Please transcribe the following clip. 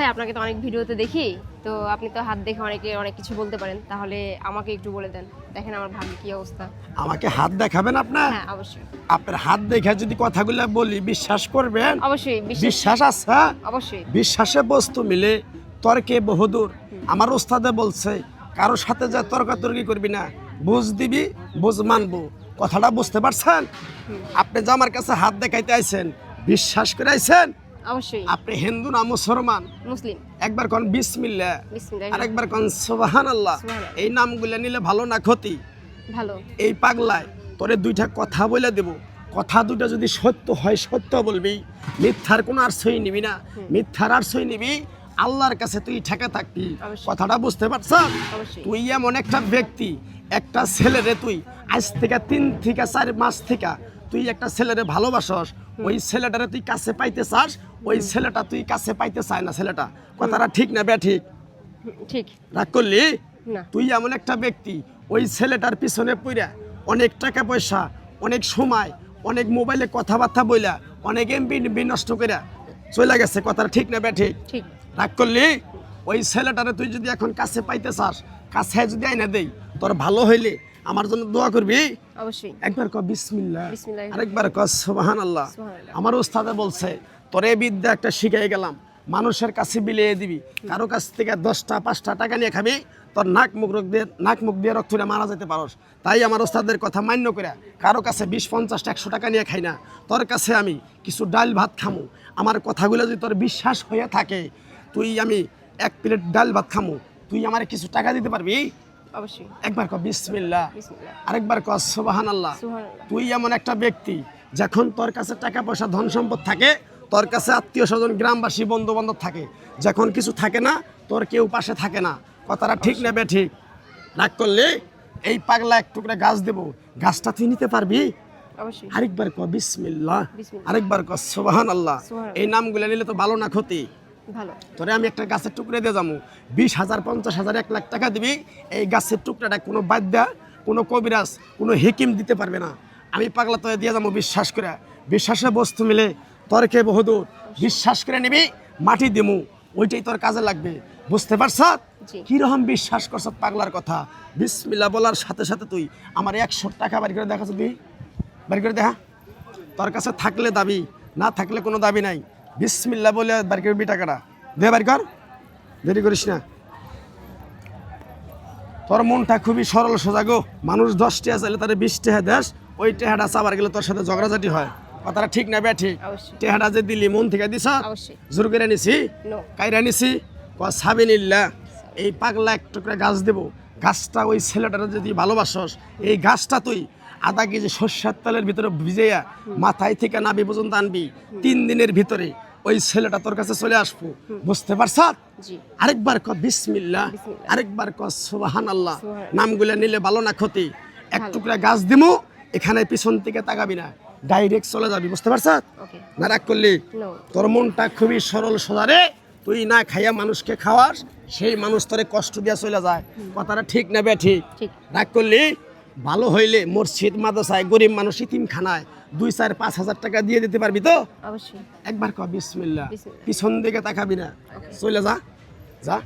ভাই আপনাকে তো অনেক ভিডিওতে দেখি। তো আপনি তো হাত দেখে অনেকে অনেক কিছু বলতে পারেন। তাহলে আমাকে একটু বলে দেন। দেখেন আমার ভাগ্যে কি অবস্থা। আমাকে হাত দেখাবেন আপনার? হ্যাঁ অবশ্যই। আপনার হাত দেখে যদি কথাগুলো বলি বিশ্বাস করবেন? অবশ্যই বিশ্বাস আছে অবশ্যই। বিশ্বাসে বস্তু মিলে তর্কে বহুদূর। আমার ওস্তাদে বলছে কারোর সাথে যা তর্কাতর্কি করবি না বুঝ দিবি বুঝ মানবো। কথাটা বুঝতে পারছেন? আপনি যে আমার কাছে হাত দেখাইতে আইছেন বিশ্বাস করে আইছেন? অবশ্যই। আপনি হিন্দু না মুসলমান? মুসলিম। একবার কোন বিসমিল্লা বিসমিল্লাহ। আর একবার কোন সুবহানাল্লাহ। এই নামগুলো নিলে ভালো না ক্ষতি? ভালো। এই পাগলায় তোরে দুইটা কথা বলে দেব। কথা দুটো যদি সত্য হয় সত্য বলবি মিথ্যার কোনো আশ্রয় নিবি না। মিথ্যার আশ্রয় নিবি আল্লাহর কাছে তুই ঠেকে থাকবি। কথাটা বুঝতে পারছ তুই এমন একটা ব্যক্তি একটা ছেলেরে তুই আজ থেকে তিন থেকে চার মাস থেকে তুই একটা ছেলেরে ভালোবাসস ওই ছেলেটারে তুই কাছে পাইতে চাস ওই ছেলেটা তুই কাছে পাইতে চায় না ছেলেটা। কথাটা ঠিক না ব্যা ঠিক? ঠিক। রাগ করলি? তুই এমন একটা ব্যক্তি ওই ছেলেটার পিছনে পইরা অনেক টাকা পয়সা অনেক সময় অনেক মোবাইলে কথাবার্তা বইলা অনেক এমবি নষ্ট করে চলে গেছে। কথাটা ঠিক না ব্যা ঠিক? ঠিক। রাগ করলি? ওই ছেলেটারে তুই যদি এখন কাছে পাইতে চাস কাছে যদি আইনা দেই তোর ভালো হইলে আমার জন্য দোয়া করবি? অবশ্যই। একবার ক বিসমিল্লাহ বিসমিল্লাহ। আরেকবার ক সুবহান আল্লাহ আমার উস্তাদে বলছে তোর এই বিদ্যা একটা শিখাই গেলাম মানুষের কাছে বিলিয়ে দিবি। কারও কাছ থেকে দশটা পাঁচটা টাকা নিয়ে খাবি তোর নাক মুখ রোগ দিয়ে নাক মুখ দিয়ে রক্ত মারা যেতে পারস। তাই আমার ওস্তাদের কথা মান্য করে কারও কাছে বিশ পঞ্চাশটা একশো টাকা নিয়ে খাই না। তোর কাছে আমি কিছু ডাল ভাত খামু। আমার কথাগুলো যদি তোর বিশ্বাস হয়ে থাকে তুই আমি এক প্লেট ডাল ভাত খামু। তুই আমার কিছু টাকা দিতে পারবি? অবশ্যই। একবার ক বিসমিল্লাহ। আরেকবার ক সুবাহান আল্লাহ সুবহানাল্লাহ। তুই এমন একটা ব্যক্তি যখন তোর কাছে টাকা পয়সা ধন সম্পদ থাকে তোর কাছে আত্মীয় স্বজন গ্রামবাসী বন্ধু বান্ধব থাকে যখন কিছু থাকে না তোর কেউ পাশে থাকে না। কথাটা ঠিক নেবে ঠিক? রাগ করলে এই পাগলা এক টুকরা গাছ দেব। গাছটা তুই নিতে পারবি? আরেকবার ক বিসমিল্লাহ। আরেকবার ক সুবাহান আল্লাহ সুবহানাল্লাহ। এই নামগুলো নিলে তো ভালো না ক্ষতি। তোরে আমি একটা গাছের টুকরে দিয়ে যাব। বিশ হাজার পঞ্চাশ হাজার এক লাখ টাকা দিবি এই গাছের টুকরাটা কোনো বাদ্যা কোনো কবিরাজ কোনো হেকিম দিতে পারবে না। আমি পাগলা তোরে দিয়ে যাব বিশ্বাস করে। বিশ্বাসে বস্তু মিলে তর্কে বহুদূর। বিশ্বাস করে নিবি মাটি দিমু। ওইটাই তোর কাজে লাগবে। বুঝতে পারছ? কীরকম বিশ্বাস করছ পাগলার কথা? বিসমিল্লা বলার সাথে সাথে তুই আমার একশো টাকা বাড়ি করে দেখাচ্ছ তুই বাড়ি করে দেখা। তোর কাছে থাকলে দাবি না থাকলে কোনো দাবি নাই। বিসমিল্লা বলে বাড়ি করবি টাকাটা। দে বাড়ি কর। দেরি করিস না। তোর মনটা খুবই সরল সোজা গো। মানুষ দশ টাকা চাইলে তার বিশ টাকা দেশ ওই টেহাটা চাবার গেলে তোর সাথে ঝগড়াঝাটি হয়। কথাটা ঠিক না বে ঠিক টেহাটা যে দিলি মন থেকে দিছ? অবশ্যই। জোর করে নিছি? কাইরা নিছি? ক সাবিনিল্লা এই পাগলা এক টুকরা গাছ দেব। গাছটা ওই ছেলেটার যদি ভালোবাসস এই গাছটা তুই আধা কেজি সর্ষের তেলের ভিতরে ভিজাইয়া মাথায় থেকে নাবি পর্যন্ত আনবি। তিন দিনের ভিতরে ওই ছেলেটা তোর কাছে চলে আসব। বুঝতে পারছ? জি। আরেকবার ক বিসমিল্লা। আরেকবার ক সুবাহান আল্লাহ নামগুলো নিলে ভালো না ক্ষতি। এক টুকরা গাছ দিমু এখানে পিছন থেকে তাকাবি না। ডাইরেক্ট চলে যাবি বুঝতে পারছ? ওকে। না রাগ করলি? তোর মনটা খুবই সরল সোজা রে। তুই না খাইয়া মানুষকে খাওয়াস সেই মানুষ তোরে কষ্ট দিয়া চলে যায়। কথাটা ঠিক না বে ঠিক? ঠিক। রাগ করলি? ভালো হইলে মসজিদ মাদ্রাসায় গরিব মানুষ ইতিম খানায় দুই চার পাঁচ হাজার টাকা দিয়ে দিতে পারবি তো? অবশ্যই। একবার ক বিসমিল্লা পিছন দিকে তাকাবি না। চলে যা। যা।